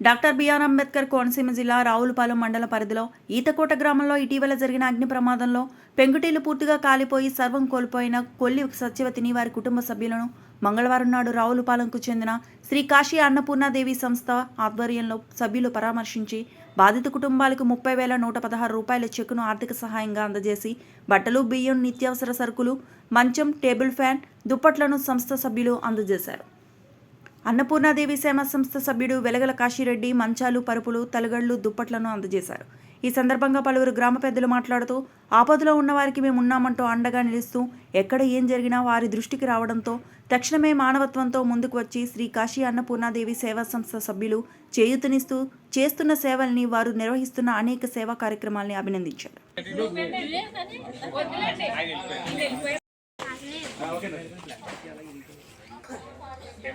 Doctor BR Ambedkar Konaseema జిల్లా రావులపాలెం మండల పరిధిలో ఈతకోట గ్రామంలో ఇటీవల జరిగిన అగ్ని ప్రమాదంలో పెంకుటీలు పూర్తిగా కాలిపోయి సర్వం కోల్పోయిన కొల్లి సత్యవతిని వారి కుటుంబ సభ్యులను మంగళవారం నాడు రావులపాలెంకు చెందిన శ్రీ కాశీ అన్నపూర్ణాదేవి సంస్థ ఆధ్వర్యంలో సభ్యులు పరామర్శించి బాధిత కుటుంబాలకు ముప్పై వేల నూట పదహారు రూపాయల చెక్కును ఆర్థిక సహాయంగా అందజేసి బట్టలు బియ్యం నిత్యావసర సరుకులు మంచం టేబుల్ ఫ్యాన్ దుప్పట్లను సంస్థ సభ్యులు అందజేశారు. అన్నపూర్ణాదేవి సేవా సంస్థ సభ్యుడు వెలగల కాశీరెడ్డి మంచాలు పరుపులు తలగళ్ళు దుప్పట్లను అందజేశారు. ఈ సందర్భంగా పలువురు గ్రామ పెద్దలు మాట్లాడుతూ ఆపదలో ఉన్నవారికి మేమున్నామంటూ మేము ఉన్నామంటూ అండగా నిలుస్తూ ఎక్కడ ఏం జరిగినా వారి దృష్టికి రావడంతో తక్షణమే మానవత్వంతో ముందుకు వచ్చి శ్రీ కాశీ అన్నపూర్ణాదేవి సేవా సంస్థ సభ్యులు చేయూతనిస్తూ చేస్తున్న సేవల్ని వారు నిర్వహిస్తున్న అనేక సేవా కార్యక్రమాల్ని అభినందించారు. ఓకే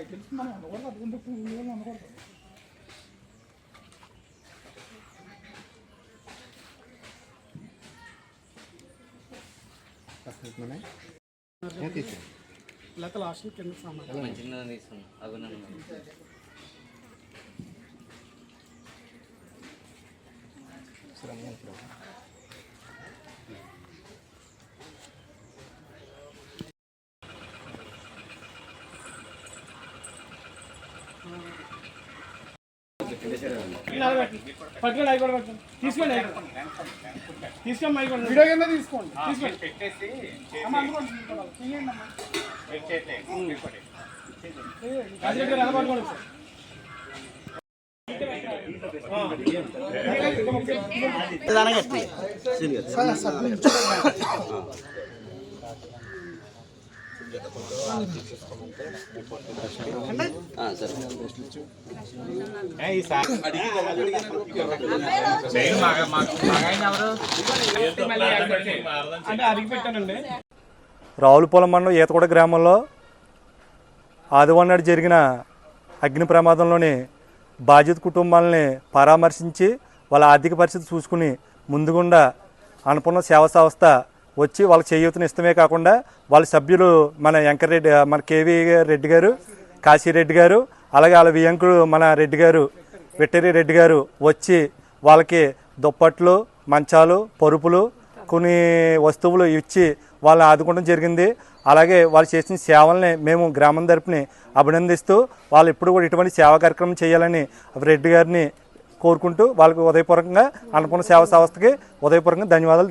ఏంటంటే మోటార్ సైకిల్ పెట్టుకున్నాడు అది సార్ లేకపోతే లాస్ట్ కింద సామాన్. చిన్న తీసుకున్నాం అభినందన పట్టుకోండి అవి కూడా పట్టుకోండి తీసుకోండి అవి కూడా. తీసుకోండి అవి కూడా. వీడియో కింద తీసుకోండి. తీసుకోండి. సార్ రావులపాలెం మండలం ఈతగూడ గ్రామంలో ఆదివారం నాడు జరిగిన అగ్ని ప్రమాదంలోని బాధిత కుటుంబాలని పరామర్శించి వాళ్ళ ఆర్థిక పరిస్థితి చూసుకుని ముందుగుండా అనుపూర్ణ సేవా సంస్థ వచ్చి వాళ్ళకి చేయూతను ఇస్తమే కాకుండా వాళ్ళ సభ్యులు మన వెంకరెడ్డి మన కేవీ రెడ్డి గారు కాశీరెడ్డి గారు అలాగే వాళ్ళ వియంకుడు మన రెడ్డి గారు వెట్టరి రెడ్డి గారు వచ్చి వాళ్ళకి దుప్పట్లు మంచాలు పరుపులు కొన్ని వస్తువులు ఇచ్చి వాళ్ళని ఆదుకోవడం జరిగింది. అలాగే వాళ్ళు చేసిన సేవల్ని మేము గ్రామం తరపుని అభినందిస్తూ వాళ్ళు ఎప్పుడు కూడా ఇటువంటి సేవా కార్యక్రమం చేయాలని రెడ్డి గారిని కోరుకుంటూ వాళ్ళకి ఉదయపూర్వకంగా అన్నపూర్ణ సేవా సంస్థకి ఉదయపూర్వకంగా ధన్యవాదాలు